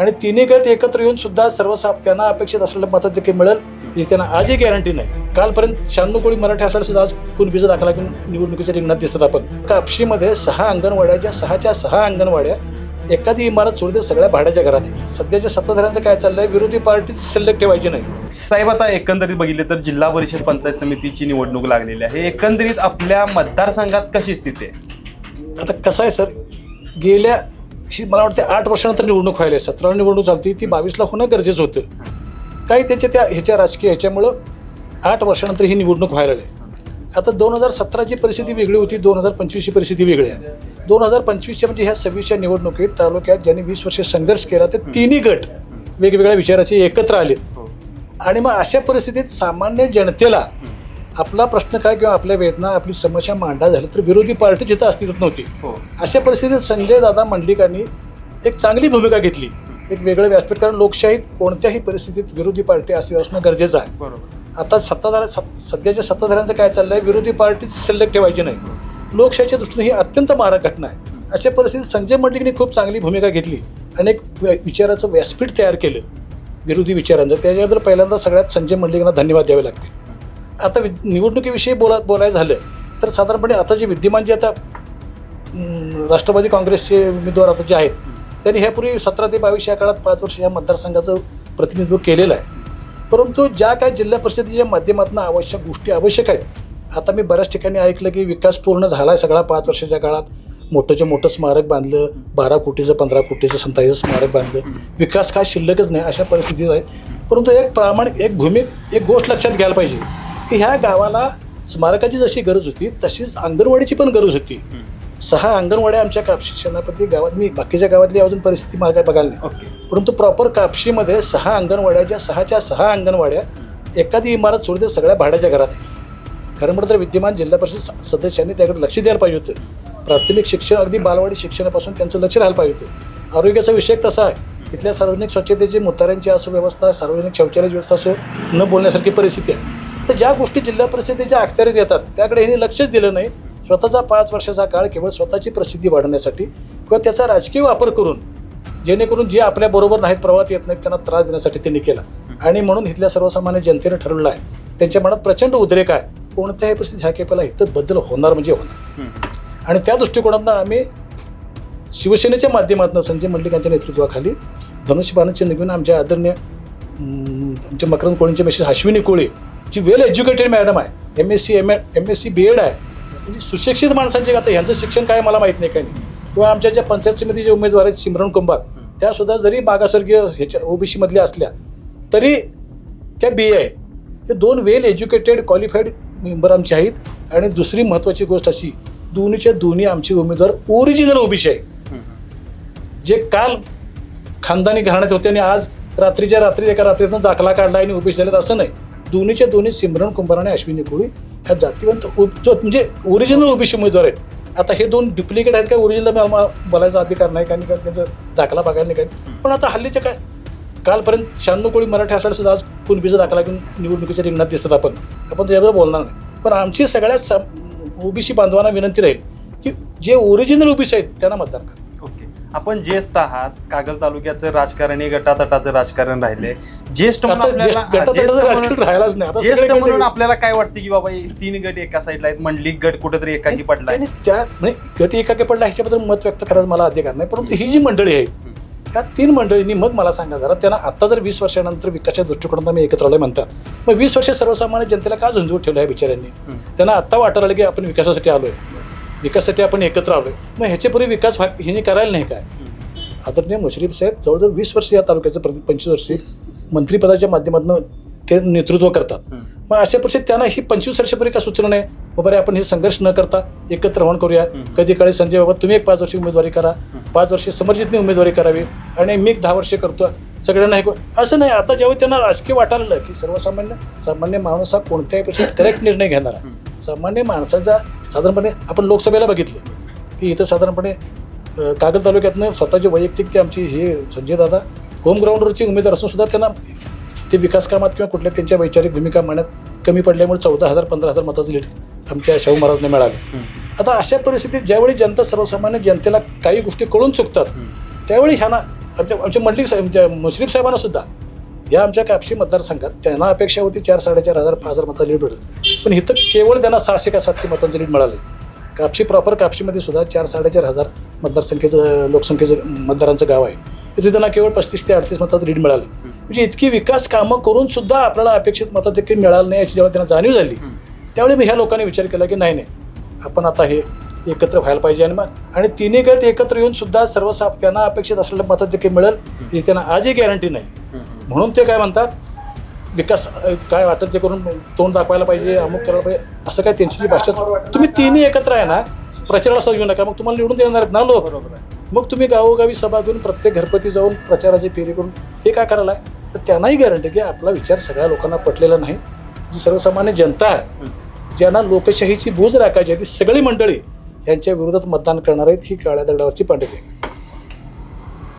आणि तिन्ही गट एकत्र येऊन सुद्धा सर्वसा त्यांना अपेक्षित असलेलं मतं देखील मिळेल याची त्यांना आजही गॅरंटी नाही. कालपर्यंत शहाण्णव कोळी मराठी असल्याला सुद्धा आज कुणबीचा दाखला घेऊन निवडणुकीच्या रिंगणात दिसतात आपण. कापशीमध्ये सहा अंगणवाड्याच्या सहाच्या सहा अंगणवाड्या एखादी इमारत सोडते सगळ्या भाड्याच्या घरात आहे सध्याच्या सत्ताधाऱ्यांचं काय चाललंय? विरोधी पार्टी शिल्लक ठेवायची नाही. साहेब आता एकंदरीत बघितले तर जिल्हा परिषद पंचायत समितीची निवडणूक लागलेली आहे. एकंदरीत आपल्या मतदारसंघात कशी स्थिती आहे? आता कसं आहे सर? गेल्या शी- मला वाटते आठ वर्षानंतर निवडणूक व्हायला आहे. सतरा निवडणूक चालती ती बावीसला होणं गरजेचं होतं. काही त्यांच्या त्या ह्याच्या राजकीय ह्याच्यामुळं आठ वर्षानंतर ही निवडणूक व्हायला लागली. आता दोन हजार सतराची परिस्थिती वेगळी होती दोन हजार पंचवीसची परिस्थिती वेगळी आहे. दोन हजार पंचवीसच्या म्हणजे ह्या सव्वीसच्या निवडणुकीत तालुक्यात ज्यांनी वीस वर्ष संघर्ष केला ते तिन्ही गट वेगवेगळ्या विचाराचे एकत्र आले आणि मग अशा परिस्थितीत सामान्य जनतेला आपला प्रश्न काय किंवा आपल्या वेदना आपली समस्या मांडा झाली तर विरोधी पार्टी जिथं अस्तित्वात नव्हती. हो. अशा परिस्थितीत संजय दादा मंडलिकांनी एक चांगली भूमिका घेतली. एक वेगळं व्यासपीठ कारण लोकशाहीत कोणत्याही परिस्थितीत विरोधी पार्टी असे असणं गरजेचं आहे. बरोबर. आता सत्ताधार सत- सध्याच्या सत्ताधाऱ्यांचं काय चाललंय? विरोधी पार्टी शिल्लक ठेवायची नाही. लोकशाहीच्या दृष्टीने ही अत्यंत मारक घटना आहे. अशा परिस्थितीत संजय मंडलिकने खूप चांगली भूमिका घेतली आणि एक व्य- विचाराचं व्यासपीठ तयार केलं. विरोधी विचारांचं. त्याच्याबद्दल पहिल्यांदा सगळ्यात संजय मंडलिकांना धन्यवाद द्यावे लागते आता वि निवडणुकीविषयी बोला बोलायचं झालं तर साधारणपणे आता जे विद्यमान जे आता राष्ट्रवादी काँग्रेसचे उमेदवार आता जे आहेत त्यांनी ह्यापूर्वी सतरा ते बावीस या काळात पाच वर्ष या मतदारसंघाचं प्रतिनिधित्व केलेलं आहे. परंतु ज्या काय जिल्हा परिषदेच्या माध्यमातून आवश्यक गोष्टी आवश्यक आहेत आता मी बऱ्याच ठिकाणी ऐकलं की विकास पूर्ण झाला आहे सगळा पाच वर्षाच्या काळात. मोठंच्या मोठं स्मारक बांधलं बारा कोटीचं पंधरा कोटीचं संताईचं स्मारक बांधलं. विकास काय शिल्लकच नाही अशा परिस्थितीत आहे. परंतु एक प्रामाणिक एक भूमिक एक गोष्ट लक्षात घ्यायला पाहिजे. की ह्या गावाला स्मारकाची जशी गरज होती तशीच अंगणवाडीची पण गरज होती. सहा अंगणवाड्या आमच्या कापशी सेनापती गावात मी बाकीच्या गावातली अजून परिस्थिती मला काय बघायला नाही. ओके. परंतु प्रॉपर कापशीमध्ये सहा अंगणवाड्या ज्या सहाच्या सहा अंगणवाड्या एखादी इमारत सोडते सगळ्या भाड्याच्या घरात आहे खरं म्हटलं तर विद्यमान जिल्हा परिषद सदस्यांनी त्याकडे लक्ष द्यायला पाहिजे होतं. प्राथमिक शिक्षण अगदी बालवाडी शिक्षणापासून त्यांचं लक्ष राहायला पाहिजे होतं. आरोग्याचा विषय तसा आहे. इथल्या सार्वजनिक स्वच्छतेची मुताऱ्यांची असो व्यवस्था सार्वजनिक शौचालयाची व्यवस्था असो न बोलण्यासारखी परिस्थिती आहे. तर ज्या गोष्टी जिल्हा परिषदेच्या अखत्यारीत येतात त्याकडे ह्यांनी लक्षच दिलं नाही. स्वतःचा पाच वर्षाचा काळ केवळ स्वतःची प्रसिद्धी वाढवण्यासाठी किंवा त्याचा राजकीय वापर करून जेणेकरून जे आपल्याबरोबर नाहीत प्रवाहात येत नाहीत त्यांना त्रास देण्यासाठी त्यांनी केला. आणि म्हणून इथल्या सर्वसामान्य जनतेने ठरवलं आहे त्यांच्या मनात प्रचंड उद्रेक आहे. कोणत्याही परिस्थितीत ह्या केपाला इथं बदल होणार म्हणजे होणार. आणि त्या दृष्टिकोनातून आम्ही शिवसेनेच्या माध्यमातून संजय मंडलिक यांच्या नेतृत्वाखाली धनुष्यबाणाचे चिन्ह घेऊन आमच्या आदरणीय अं, आमच्या Makarand कोळींच्या Mrs Ashwini Kole ji well educated madam आहे M S C M M S C B Ed आहे. म्हणजे सुशिक्षित माणसांचे आता ह्यांचं शिक्षण काय मला माहीत नाही काही किंवा आमच्या ज्या पंचायत समितीचे उमेदवार आहेत सिमरन कुंभार त्या सुद्धा जरी मागासवर्गीय ह्याच्या ओबीसी मधल्या असल्या तरी त्या बी ए आहेत. हे दोन वेल एज्युकेटेड क्वालिफाईड मेंबर आमचे आहेत. आणि दुसरी महत्त्वाची गोष्ट अशी दोन्हीच्या दोन्ही आमचे उमेदवार ओरिजिनल ओबीसी आहेत. जे काल खानदानी घराण्यात होते आणि आज रात्रीच्या रात्री एका रात्रीतून दाखला काढला आणि ओबीसी झालेत असं नाही. दोन्हीच्या दोन्ही सिमरन कुंभार आणि अश्विनी कोळी ह्या जातीवंत जो म्हणजे ओरिजिनल ओबीसी उमेदवार आहेत. आता हे दोन डुप्लिकेट आहेत काय ओरिजिनल बोलायचा अधिकार नाही कारण कारण त्यांचा दाखला बघायला नाही काही पण आता हल्लीचे काय कालपर्यंत शहाण्णव कोळी मराठी असायला सुद्धा आज कुणबीचा दाखला घेऊन निवडणुकीच्या रिंगणात दिसतात आपण. आपण त्याच्याबरोबर बोलणार नाही. पण आमची सगळ्या ओबीसी बांधवांना विनंती राहील की जे ओरिजिनल ओबीसी आहेत त्यांना मतदान करा. आपण ज्येष्ठ आहात कागल तालुक्याचं राजकारण हे गटातटाचं राजकारण राहिले. ज्येष्ठ म्हणून आता आपल्याला ज्येष्ठ- म्हणून-. आता गट- आपल्याला काय वाटतं की बाबा तीन गट एका साईडला आहेत मंडलिक गट कुठेतरी एकाची पडलाय? त्याने त्या नाही गती एकाके पडला ह्याच्याबद्दल मत व्यक्त करायचं मला अधिकार नाही. परंतु ही जी मंडळी आहेत ह्या तीन मंडळींनी मग मला सांगा जरा त्यांना आता जर वीस वर्षानंतर विकासाच्या दृष्टिकोनात आम्ही एकत्र आलोय म्हणतात मग वीस वर्ष सर्वसामान्य जनतेला का झुंजवत ठेवलं या बिचाऱ्यांनी? त्यांना आत्ता वाटायला लागलं की आपण विकासासाठी आलोय. विकासासाठी आपण एकत्र आलोय. मग ह्याच्यापूर्वी विकास हिने करायला नाही काय? आदरणीय मुश्रीफ साहेब जवळजवळ वीस वर्ष या तालुक्याचं प्रति पंचवीस वर्षी मंत्रिपदाच्या माध्यमातून ते नेतृत्व करतात. मग अशा परिस्थितीत त्यांना ही पंचवीस वर्षापूर्वी का सुचना नाही? बाबा रे आपण हे संघर्ष न करता एकत्र राहून करूया. कधी काळी संजय बाबा तुम्ही एक पाच वर्षी उमेदवारी करा. पाच वर्षे समर्जितने उमेदवारी करावी. आणि मी एक दहा वर्षे करतो. सगळ्यांना हे असं नाही. आता ज्यावेळी त्यांना राजकीय वाटायला की सर्वसामान्य सामान्य माणूस हा कोणत्याही परिस्थितीत करेक्ट निर्णय घेणार. आहे सामान्य माणसाचा साधारणपणे आपण लोकसभेला बघितलं की इथं साधारणपणे कागल तालुक्यातनं स्वतःची वैयक्तिक ते आमची हे संजय दादा होम ग्राउंडवरचे उमेदवार असून सुद्धा त्यांना ते विकास कामात किंवा कुठल्या त्यांच्या वैचारिक भूमिका मांडण्यात कमी पडल्यामुळे चौदा हजार पंधरा हजार मताचं लीड आमच्या शाहू महाराजने मिळालं. आता अशा परिस्थितीत ज्यावेळी जनता सर्वसामान्य जनतेला काही गोष्टी कळून चुकतात त्यावेळी ह्यांना आमच्या आमच्या मंडलिक साहेब मुश्रीफ साहेबांना सुद्धा या आमच्या कापशी मतदारसंघात त्यांना अपेक्षा होती चार साडेचार हजार पाच हजार मतं लीड मिळेल. पण इथं केवळ त्यांना सहाशे का सातशे मतांचं लीड मिळालं कापशी प्रॉपर कापशीमध्ये सुद्धा चार साडेचार हजार मतदारसंख्येचं लोकसंख्येचं मतदारांचं गाव आहे. तिथे त्यांना केवळ पस्तीस ते अडतीस मताचं लीड मिळालं म्हणजे इतकी विकास कामं करून सुद्धा आपल्याला अपेक्षित मतं देखील मिळालं नाही याची जेव्हा त्यांना जाणीव झाली त्यावेळी मी ह्या लोकांनी विचार केला की नाही नाही. आपण आता हे एकत्र व्हायला पाहिजे आणि मग आणि तिन्ही गट एकत्र येऊन सुद्धा सर्वसा त्यांना अपेक्षित असलेलं मतं देखील मिळेल याची त्यांना आजही गॅरंटी नाही. म्हणून ते काय म्हणतात विकास काय वाटत ते करून तोंड दाखवायला पाहिजे अमुक करायला पाहिजे असं काय त्यांची जी भाषा तुम्ही तिन्ही एकत्र आहे ना प्रचाराला सहज घेऊ नका मग तुम्हाला निवडून देणार आहेत ना लोक. बरोबर आहे. मग तुम्ही गावोगावी सभा घेऊन प्रत्येक घरपती जाऊन प्रचाराची फेरी करून हे काय करायला? आहे? तर त्यांनाही गॅरंटी की आपला विचार सगळ्या लोकांना पटलेला नाही. जी सर्वसामान्य जनता आहे ज्यांना लोकशाहीची बूज राखायची आहे ती सगळी मंडळी यांच्या विरोधात मतदान करणार आहेत ही काळ्या दगडावरची पांढरी